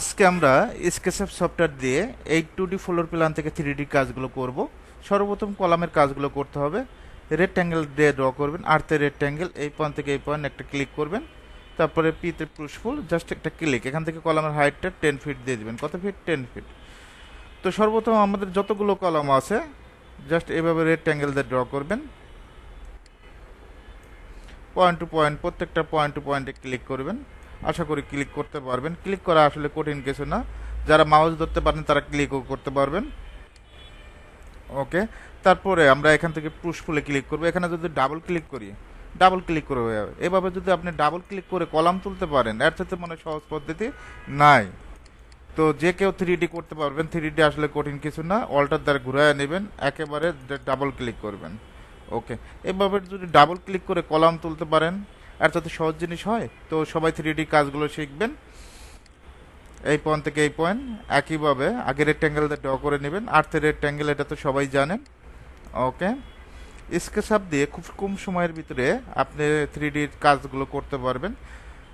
আজকে আমরা SketchUp software দিয়ে এই টু ডি ফ্লোর প্ল্যান থেকে থ্রি ডি কাজগুলো করব। সর্বপ্রথম কলামের কাজগুলো করতে হবে। রেক্ট্যাঙ্গেল দিয়ে ড্র করবেন আর্থে রেক্ট্যাঙ্গেল এই পয়েন্ট থেকে এই পয়েন্ট একটা ক্লিক করবেন। তারপরে পিতে পুশফুল জাস্ট একটা ক্লিক এখান থেকে কলামের হাইটটা টেন ফিট দিয়ে দিবেন। কত ফিট টেন ফিট তো সর্বপ্রথম আমাদের যতগুলো কলাম আছে জাস্ট এভাবে রেক্ট্যাঙ্গেল দিয়ে ড্র করবেন। পয়েন্ট টু পয়েন্ট প্রত্যেকটা পয়েন্ট টু পয়েন্টে ক্লিক করবেন। আশা করি ক্লিক করতে পারবেন। ক্লিক করা আসলে কঠিন কিছু না। যারা মাউস ধরতে পারেন, তারা ক্লিকও করতে পারবেন। ওকে তারপরে আমরা এখান থেকে পুশ ফুলে ক্লিক করব। এখানে যদি ডাবল ক্লিক করি ডাবল ক্লিক করে হয়ে যাবে। এভাবে যদি আপনি ডাবল ক্লিক করে কলাম তুলতে পারেন, এর সাথে মনে সহজ পদ্ধতি নাই। তো যে কেউ থ্রি করতে পারবেন থ্রি আসলে কঠিন কিছু না। অল্টার দ্বারা ঘুরায় নেবেন, একেবারে ডাবল ক্লিক করবেন। ওকে এভাবে যদি ডাবল ক্লিক করে কলাম তুলতে পারেন আর যাতে সহজ জিনিস হয়, তো সবাই থ্রি ডি কাজগুলো শিখবেন। এই পয়েন্ট থেকে এই পয়েন্ট একইভাবে আগে রেক্ট্যাঙ্গেলটা ড্র করে নেবেন আর্থের রেক্ট্যাঙ্গেল এটা তো সবাই জানেন। ওকে স্কেচ আপ দিয়ে খুব কম সময়ের ভিতরে আপনি থ্রি ডির কাজগুলো করতে পারবেন।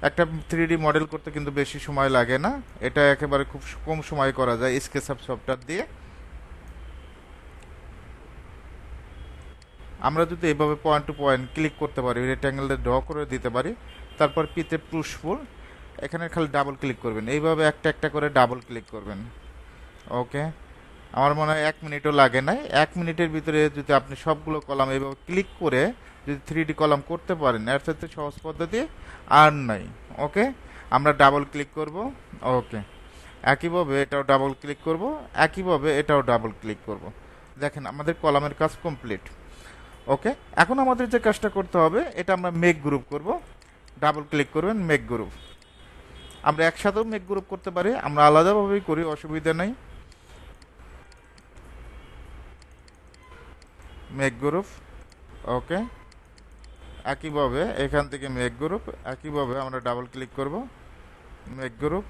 একটা থ্রি ডি মডেল করতে কিন্তু বেশি সময় লাগে না। এটা একেবারে খুব কম সময় করা যায় স্কেচ আপ সফটওয়্যার দিয়ে। আমরা যদি এভাবে পয়েন্ট টু পয়েন্ট ক্লিক করতে পারি রেক্ট্যাঙ্গেলটা ড্র করে দিতে পারি, তারপর পিতে পুশফুল এখানে খালি ডাবল ক্লিক করবেন। এইভাবে একটা একটা করে ডাবল ক্লিক করবেন। ওকে আমার মনে হয় এক মিনিটও লাগে না এক মিনিটের ভিতরে যদি আপনি সবগুলো কলাম এইভাবে ক্লিক করে যদি থ্রি কলাম করতে পারেন, এর সাথে সহজ পদ্ধতি আর নাই। ওকে আমরা ডাবল ক্লিক করব। ওকে একইভাবে এটাও ডাবল ক্লিক করব। একইভাবে এটাও ডাবল ক্লিক করব। দেখেন, আমাদের কলামের কাজ কমপ্লিট ওকে এখন আমাদের যে কাজটা করতে হবে, এটা আমরা মেক গ্রুপ করব। ডাবল ক্লিক করবেন মেক গ্রুপ আমরা একসাথেও মেক গ্রুপ করতে পারি, আমরা আলাদাভাবেই করি, অসুবিধা নেই। মেক গ্রুপ ওকে একইভাবে এখান থেকে মেক গ্রুপ একইভাবে আমরা ডাবল ক্লিক করব। মেক গ্রুপ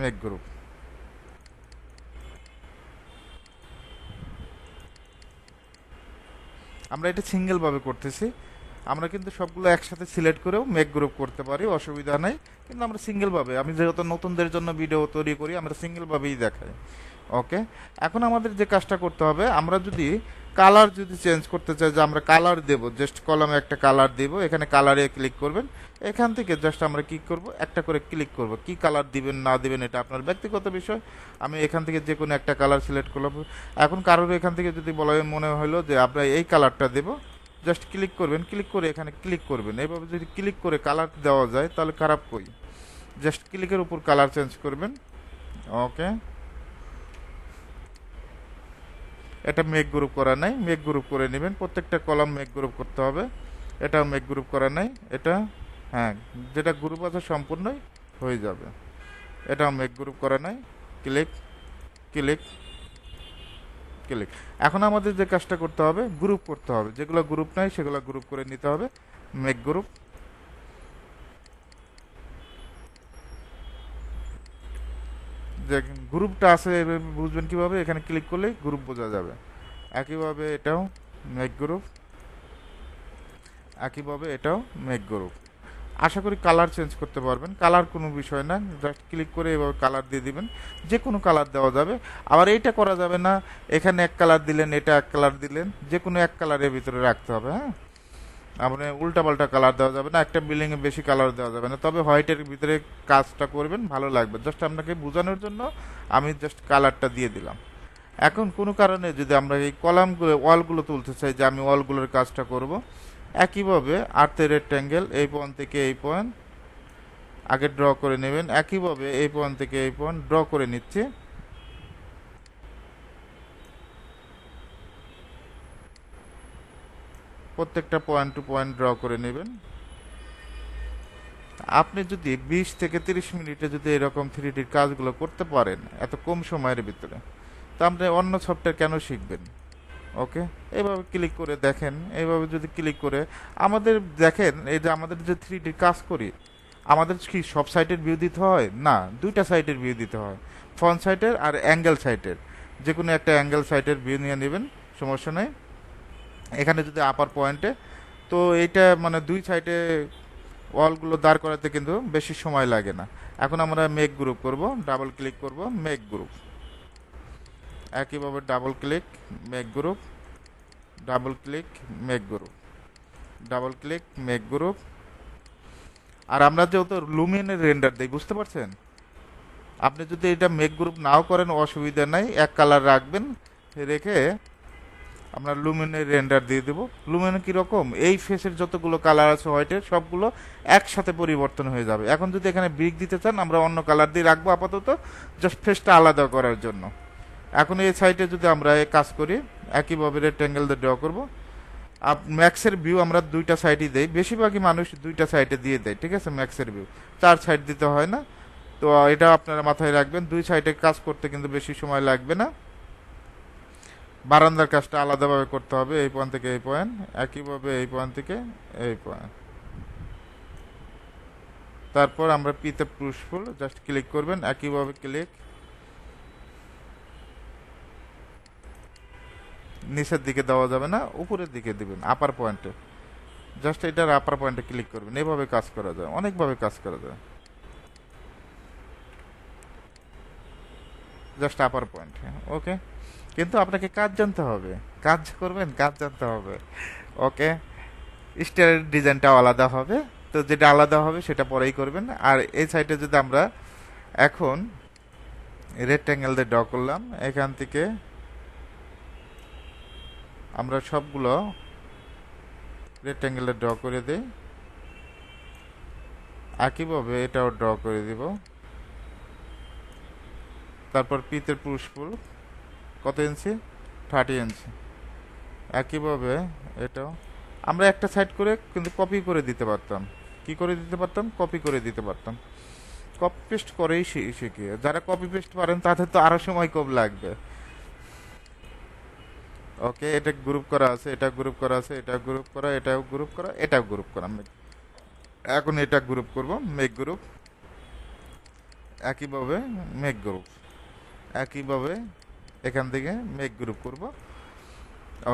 মেক গ্রুপ আমরা এটা সিঙ্গেলভাবে করতেছি। আমরা কিন্তু সবগুলো একসাথে সিলেক্ট করেও মেক গ্রুপ করতে পারি, অসুবিধা নেই। কিন্তু আমরা সিঙ্গেলভাবে আমি যেহেতু নতুনদের জন্য ভিডিও তৈরি করি, আমরা সিঙ্গেলভাবেই দেখাই। ওকে এখন আমাদের যে কাজটা করতে হবে, আমরা যদি কালার যদি চেঞ্জ করতে চাই, যে আমরা কালার দেব জাস্ট কলমে একটা কালার দেব, এখানে কালারে ক্লিক করবেন, এখান থেকে জাস্ট আমরা কি করব, একটা করে ক্লিক করব। কি কালার দিবেন, না দিবেন, এটা আপনার ব্যক্তিগত বিষয়। আমি এখান থেকে যে কোনো একটা কালার সিলেক্ট করলাম। এখন কারোর এখান থেকে যদি বলা মনে হলো যে আমরা এই কালারটা দেব জাস্ট ক্লিক করবেন ক্লিক করে এখানে ক্লিক করবেন। এভাবে যদি ক্লিক করে কালার দেওয়া যায়, তাহলে খারাপ কই? জাস্ট ক্লিকের উপর কালার চেঞ্জ করবেন। ওকে এটা মেক গ্রুপ করা নাই। মেক গ্রুপ করে নেবেন। প্রত্যেকটা কলাম মেক গ্রুপ করতে হবে। এটাও মেক গ্রুপ করা নাই। এটা হ্যাঁ যেটা গ্রুপ আছে সম্পূর্ণই হয়ে যাবে। এটাও মেক গ্রুপ করা নাই। ক্লিক ক্লিক ক্লিক এখন আমাদের যে কাজটা করতে হবে গ্রুপ করতে হবে। যেগুলো গ্রুপ নাই, সেগুলো গ্রুপ করে নিতে হবে। মেক গ্রুপ যে গ্রুপটা আছে বুঝবেন কীভাবে? এখানে ক্লিক করলেই গ্রুপ বোঝা যাবে। একইভাবে এটাও মেক গ্রুপ একইভাবে এটাও মেক গ্রুপ আশা করি কালার চেঞ্জ করতে পারবেন। কালার কোনো বিষয় না। জাস্ট ক্লিক করে এভাবে কালার দিয়ে দিবেন। যে কোনো কালার দেওয়া যাবে। আবার এইটা করা যাবে না। এখানে এক কালার দিলেন, এটা এক কালার দিলেন। যে কোনো এক কালারের ভিতরে রাখতে হবে হ্যাঁ? আপনি উল্টাপাল্টা কালার দেওয়া যাবে না। একটা বিল্ডিং এ বেশি কালার দেওয়া যাবে না। তবে হোয়াইটের ভিতরে কাজটা করবেন, ভালো লাগবে। জাস্ট আপনাকে বোঝানোর জন্য আমি জাস্ট কালারটা দিয়ে দিলাম। এখন কোনো কারণে যদি আমরা এই কলামগুলো ওয়ালগুলো তুলতে চাই যে আমি ওয়ালগুলোর কাজটা করব একইভাবে আর্থের রেক্ট্যাঙ্গেল এই পয়েন্ট থেকে এই পয়েন্ট আগে ড্র করে নেবেন। একইভাবে এই পয়েন্ট থেকে এই পয়েন্ট ড্র করে নিচ্ছি। প্রত্যেকটা পয়েন্ট টু পয়েন্ট ড্র করে নেবেন। আপনি যদি বিশ থেকে তিরিশ মিনিটে যদি এরকম থ্রি ডির কাজগুলো করতে পারেন, এত কম সময়ের ভিতরে, তা আপনি অন্য সফটওয়্যার কেন শিখবেন? ওকে? এইভাবে ক্লিক করে দেখেন, এইভাবে যদি ক্লিক করে আমাদের দেখেন, এই যে আমাদের যে থ্রি কাজ করি, আমাদের কি সব সাইটের ভিউ দিতে হয়? না, দুইটা সাইটের ভিউ দিতে হয়। ফ্রন্ট সাইটের আর অ্যাঙ্গেল সাইটের যে কোনো একটা অ্যাঙ্গেল সাইটের ভিউ নিয়ে নেবেন, সমস্যা নেই। এখানে যদি আপার পয়েন্টে তো এইটা মানে দুই সাইডে ওয়ালগুলো দাঁড় করাতে কিন্তু বেশি সময় লাগে না। এখন আমরা মেক গ্রুপ করব ডাবল ক্লিক করব মেক গ্রুপ একইভাবে double click make group double click make group double click make group আর আমরা যেহেতু লুমিনের রেন্ডার দিই, বুঝতে পারছেন? আপনি যদি এটা মেক গ্রুপ নাও করেন, অসুবিধা নাই, এক কালার রাখবেন, রেখে আমরা লুমিনের রেন্ডার দিয়ে দেবো। লুমিনে কীরকম এই ফেসের যতগুলো কালার আছে হোয়াইটের সবগুলো একসাথে পরিবর্তন হয়ে যাবে। এখন যদি এখানে ব্রিক দিতে চান, আমরা অন্য কালার দিয়ে রাখব আপাতত জাস্ট ফেসটা আলাদা করার জন্য। এখন এই সাইডে যদি আমরা কাজ করি, একইভাবে রেক্ট্যাঙ্গেল দিয়ে ড্র করব। ম্যাক্সের ভিউ আমরা দুইটা সাইডই দেই। বেশিরভাগই মানুষ দুইটা সাইডে দিয়ে দেয়, ঠিক আছে? ম্যাক্সের ভিউ চার সাইড দিতে হয় না। তো এটা আপনারা মাথায় রাখবেন। দুই সাইডে কাজ করতে কিন্তু বেশি সময় লাগবে না। বারান্দার কাজটা আলাদাভাবে করতে হবে, এই পয়েন্ট থেকে এই পয়েন্ট একইভাবে এই পয়েন্ট থেকে এই পয়েন্ট তারপর আমরা পিতে পুশফুল জাস্ট ক্লিক করবেন। একইভাবে ক্লিক নিচের দিকে দেওয়া যাবে না, উপরের দিকে দিবেন আপার পয়েন্টে জাস্ট এটার আপার পয়েন্টে ক্লিক করবেন এইভাবে কাজ করা যায়, অনেকভাবে কাজ করা যায়। জাস্ট আপার পয়েন্ট ওকে কিন্তু আপনাকে কাজ জানতে হবে, কাজ করবেন, কাজ জানতে হবে ওকে স্টারের ডিজাইনটাও আলাদা হবে, তো যেটা আলাদা হবে সেটা পরেই করবেন। আর এই সাইডে যদি আমরা এখন রেক্ট্যাঙ্গেল দিয়ে ড্র করলাম, এখান থেকে আমরা সবগুলো রেক্ট্যাঙ্গেলে ড্র করে দিই। একইভাবে এটাও ড্র করে দিব। তারপর পিতের পুরুষফুল কত ইঞ্চি? থার্টি ইঞ্চি। একইভাবে এটাও। আমরা একটা সাইড করে কিন্তু কপি করে দিতে পারতাম। কি করে দিতে পারতাম? কপি করে দিতে পারতাম। কপি পেস্ট করেই শিখি যারা কপি পেস্ট পারেন তাদের তো আরও সময় কম লাগবে। ওকে এটা গ্রুপ করা আছে, এটা গ্রুপ করা আছে, এটা গ্রুপ করা, এটাও গ্রুপ করা, এটাও গ্রুপ করা। এখন এটা গ্রুপ করব মেক গ্রুপ একইভাবে মেক গ্রুপ একইভাবে এখান থেকে মেক গ্রুপ করব।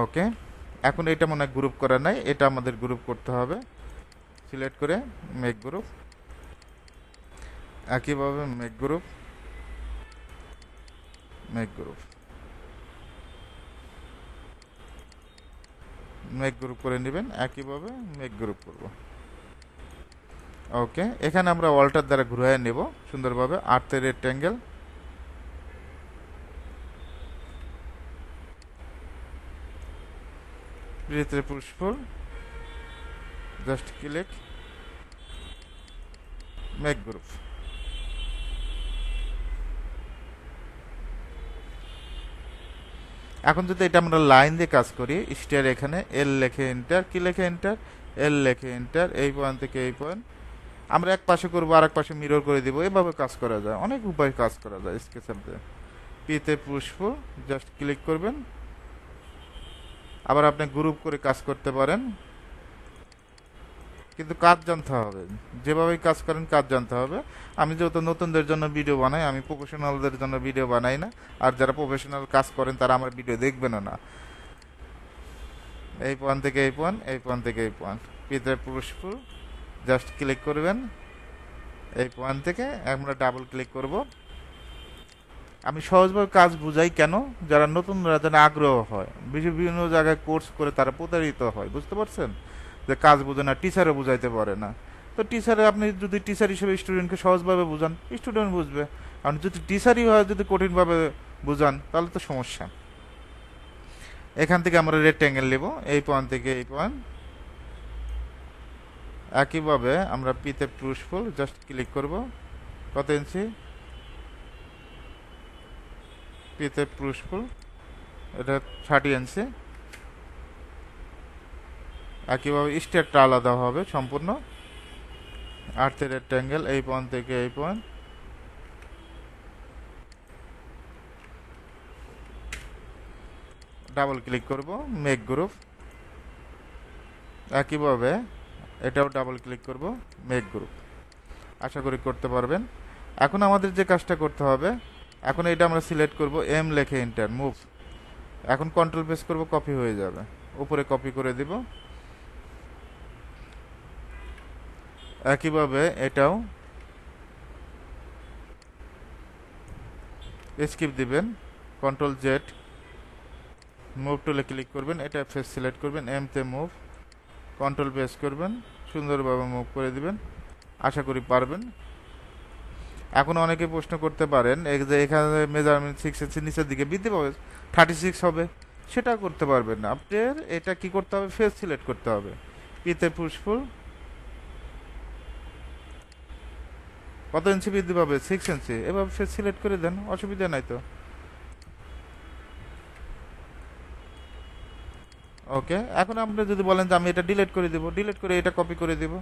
ওকে এখন এটা মনে হয় গ্রুপ করা নাই, এটা আমাদের গ্রুপ করতে হবে। সিলেক্ট করে মেক গ্রুপ একইভাবে make group make group make group করে নেবেন, একইভাবে মেক গ্রুপ করব। ওকে এখানে আমরা অল্টার দ্বারা ঘুরিয়ে নেব, সুন্দরভাবে আর্থের রেক্ট্যাঙ্গেল ভিতরে পুষ্পল জাস্ট ক্লিক মেক গ্রুপ এখন যদি এটা আমরা লাইন দিয়ে কাজ করি, স্টার এখানে এল লেখে এন্টার কি লেখে এন্টার এল লেখে এন্টার এই পয়েন্ট থেকে এই পয়েন্ট আমরা এক পাশে করব আর এক পাশে মিরর করে দিব, এভাবে কাজ করা যায়। অনেক উপায় কাজ করা যায় স্কেচার দিয়ে পিতে পুষ্প জাস্ট ক্লিক করবেন। আবার আপনি গ্রুপ করে কাজ করতে পারেন। কিন্তু কাজ জানতে হবে। যেভাবেই কাজ করেন, কাজ জানতে হবে। আমি যেহেতু নতুনদের জন্য ভিডিও বানাই, আমি প্রফেশনালদের জন্য ভিডিও বানাই না। আর যারা প্রফেশনাল কাজ করেন, তারা আমার ভিডিও দেখবেনও না। এই পয়েন্ট থেকে এই পয়েন্ট এই পয়েন্ট থেকে এই পয়েন্ট পিতে পুরুষফুল জাস্ট ক্লিক করবেন। এই পয়েন্ট থেকে আমরা ডাবল ক্লিক করব। আমি সহজভাবে কাজ বুঝাই কেন? যারা নতুনরা যেন আগ্রহ হয়। বিভিন্ন জায়গায় কোর্স করে তারা প্রতারিত হয়। বুঝতে পারছেন? যে কাজ বোঝে না টিচারও বুঝাইতে পারে না। তো টিচারে আপনি যদি টিচার হিসেবে স্টুডেন্টকে সহজভাবে বোঝান স্টুডেন্ট বুঝবে। আপনি যদি টিচারই হয়, যদি কঠিনভাবে বুঝান, তাহলে তো সমস্যা। এখান থেকে আমরা রেক্ট্যাঙ্গেল নেব, এই পয়েন্ট থেকে এই পয়েন্ট একইভাবে আমরা পিতে পুরুষফুল জাস্ট ক্লিক করব। কত ইঞ্চি পিতে পুরুষফুল এটা থার্টি ইঞ্চি একইভাবে স্টেটটা আলাদা হবে সম্পূর্ণ। আর্থের রেক্ট্যাঙ্গেল এই পয়েন্ট থেকে এই পয়েন্ট ডাবল ক্লিক করব মেক গ্রুপ একইভাবে এটাও ডাবল ক্লিক করব মেক গ্রুপ আশা করি করতে পারবেন। এখন আমাদের যে কাজটা করতে হবে, এখন এটা আমরা সিলেক্ট করব এম লেখে ইন্টার মুভ এখন কন্ট্রোল প্রেস করব কপি হয়ে যাবে। উপরে কপি করে দিব। একইভাবে এটাও স্কিপ দিবেন কন্ট্রোল জেড মুভ টুলে ক্লিক করবেন, এটা ফেস সিলেক্ট করবেন এমতে মুভ কন্ট্রোল প্রেস করবেন, সুন্দরভাবে মুভ করে দিবেন, আশা করি পারবেন। এখন অনেকে প্রশ্ন করতে পারেন যে এখানে মেজারমেন্ট সিক্স ইঞ্চি নিচের দিকে বৃদ্ধি পাবে থার্টি সিক্স হবে, সেটা করতে পারবেন না। আপনার এটা কি করতে হবে? ফেস সিলেক্ট করতে হবে। পিতে পুষ্ফুল কত ইঞ্চি বৃদ্ধি পাবে? সিক্স ইঞ্চি এবার সে সিলেক্ট করে দেন, অসুবিধা নাই তো। ওকে এখন আপনি যদি বলেন যে আমি এটা ডিলিট করে দিব ডিলিট করে এটা কপি করে দিব।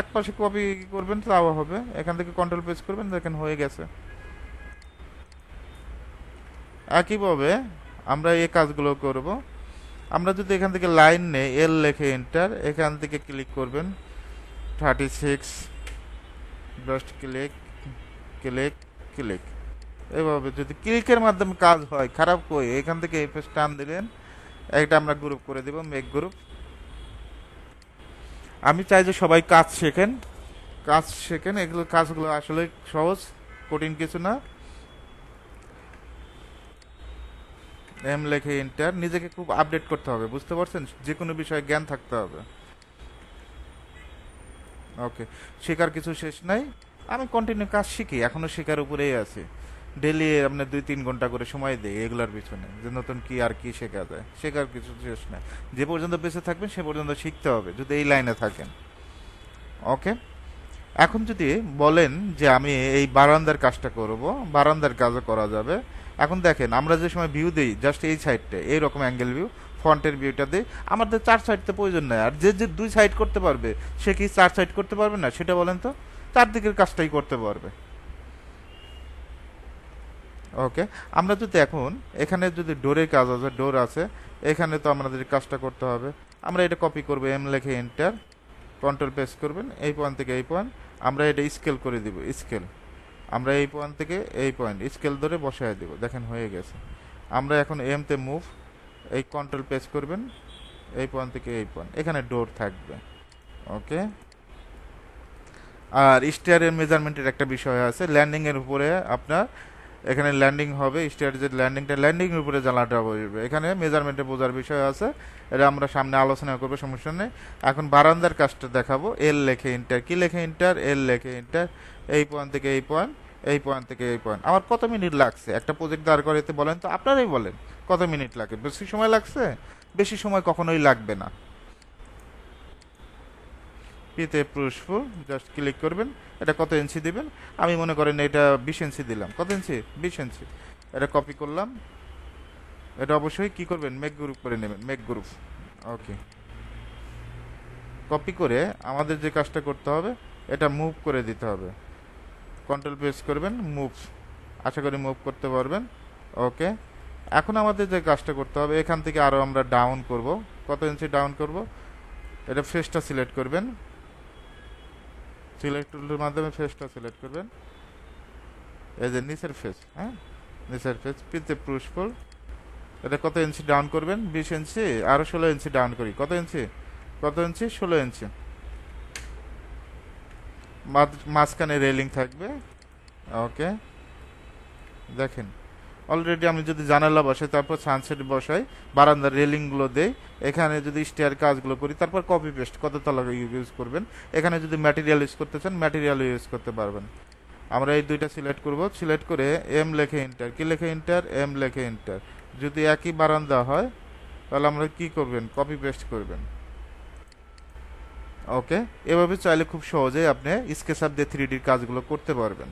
এক পাশে কপি করবেন, তাও হবে। এখান থেকে কন্ট্রোল পেজ করবেন, দেখেন হয়ে গেছে। একইভাবে আমরা এই কাজগুলো করব। আমরা যদি এখান থেকে লাইন নেই এল লেখে এন্টার এখান থেকে ক্লিক করবেন thirty six just click click click. এভাবে যদি ক্লিকের মাধ্যমে কাজ হয়, খারাপ কই, এখান থেকে এই পেজ টান দিলেন একটা আমরা গ্রুপ করে দেব মেক গ্রুপ আমি চাই যে সবাই কাজ শেখেন কাজ শেখেন, এগুলো কাজগুলো আসলে সহজ, কঠিন কিছু না। এম লেখে ইন্টার নিজেকে খুব আপডেট করতে হবে, বুঝতে পারছেন? যে কোনো বিষয়ে জ্ঞান থাকতে হবে। ওকে শেখার কিছু শেষ নাই। আমি কন্টিনিউ কাজ শিখি, এখনও শেখার উপরেই আছি। ডেলি আপনার দুই তিন ঘণ্টা করে সময় দেই এগুলার পিছনে, যে নতুন কি আর কি শেখা যায়। শেখার কিছু শেষ নাই। যে পর্যন্ত বেঁচে থাকবেন, সে পর্যন্ত শিখতে হবে, যদি এই লাইনে থাকেন। ওকে এখন যদি বলেন যে আমি এই বারান্দার কাজটা করব, বারান্দার কাজও করা যাবে। এখন দেখেন, আমরা যে সময় ভিউ দিই জাস্ট এই সাইডটা এইরকম অ্যাঙ্গেল ভিউ ফ্রন্টের ভিউটা দিই আমাদের চার সাইড তো প্রয়োজন নাই। আর যে যে দুই সাইড করতে পারবে, সে কি চার সাইড করতে পারবে না? সেটা বলেন তো। চারদিকের কাজটাই করতে পারবে। ওকে আমরা যদি এখন, এখানে যদি ডোরের কাজ আছে, ডোর আছে, এখানে তো আমাদের কাজটা করতে হবে। আমরা এটা কপি করব এম লেখে এন্টার কন্ট্রোল প্রেস করবেন, এই পয়েন্ট থেকে এই পয়েন্ট আমরা এটা স্কেল করে দিব স্কেল আমরা এই পয়েন্ট থেকে এই পয়েন্ট স্কেল ধরে বসায় দিব। দেখেন হয়ে গেছে। আমরা এখন এমতে মুভ এই কন্ট্রোল প্রেস করবেন, এই পয়েন্ট থেকে এই পয়েন্ট এখানে ডোর থাকবে ওকে আর স্টেয়ারের মেজারমেন্টের একটা বিষয় আছে ল্যান্ডিংয়ের উপরে আপনার, এখানে ল্যান্ডিং হবে স্টেয়ার যে ল্যান্ডিংটা ল্যান্ডিংয়ের উপরে জ্বালাটা বসবে। এখানে মেজারমেন্টে বোঝার বিষয় আছে, এটা আমরা সামনে আলোচনা করব, সমস্যা নেই। এখন বারান্দার কাজটা দেখাবো এল লেখে ইন্টার কি লেখে ইন্টার এল লেখে ইন্টার এই পয়েন্ট থেকে এই পয়েন্ট এই পয়েন্ট থেকে এই পয়েন্ট আমার কত মিনিট লাগছে? একটা প্রজেক্ট দাঁড় করাতে বলেন তো, আপনারাই বলেন, কত মিনিট লাগে? বেশি সময় লাগছে? বেশি সময় কখনোই লাগবে না। পিতে পুষ্পফুল জাস্ট ক্লিক করবেন। এটা কত ইঞ্চি দিবেন? আমি মনে করেন এটা বিশ ইঞ্চি দিলাম। কত ইঞ্চি বিশ ইঞ্চি এটা কপি করলাম। এটা অবশ্যই কি করবেন? মেক গ্রুপ করে নেবেন। মেক গ্রুপ ওকে কপি করে আমাদের যে কাজটা করতে হবে, এটা মুভ করে দিতে হবে। কন্ট্রোল প্রেস করবেন মুভ আশা করি মুভ করতে পারবেন। ওকে এখন আমাদের যে কাজটা করতে হবে, এখান থেকে আরও আমরা ডাউন করব। কত ইঞ্চি ডাউন করব? এটা ফেসটা সিলেক্ট করবেন। সিলেক্ট টুলের মাধ্যমে ফেসটা সিলেক্ট করবেন। এই যে নিচের ফেস হ্যাঁ? নিচের ফেস পিতে পুষ্পল এটা কত ইঞ্চি ডাউন করবেন? বিশ ইঞ্চি আরও ষোলো ইঞ্চি ডাউন করি। কত ইঞ্চি কত ইঞ্চি ষোলো ইঞ্চি মাঝখানে রেলিং থাকবে। ওকে দেখেন। অলরেডি আমি যদি জানালা বসাই, তারপর সানসেট বসাই বারান্দার রেলিংগুলো দেই, এখানে যদি স্টেয়ার কাজগুলো করি, তারপর কপি পেস্ট কত তলা ইউজ করবেন। এখানে যদি ম্যাটেরিয়াল ইউজ করতে চান ম্যাটেরিয়াল ইউজ করতে পারবেন। আমরা এই দুইটা সিলেক্ট করব। সিলেক্ট করে এম লেখে ইন্টার কি লেখে ইন্টার এম লেখে ইন্টার যদি একই বারান্দা হয়, তাহলে আমরা কি করবেন? কপি পেস্ট করবেন। ওকে এভাবে চাইলে খুব সহজেই আপনি স্কেচ আপ দিয়ে থ্রি কাজগুলো করতে পারবেন।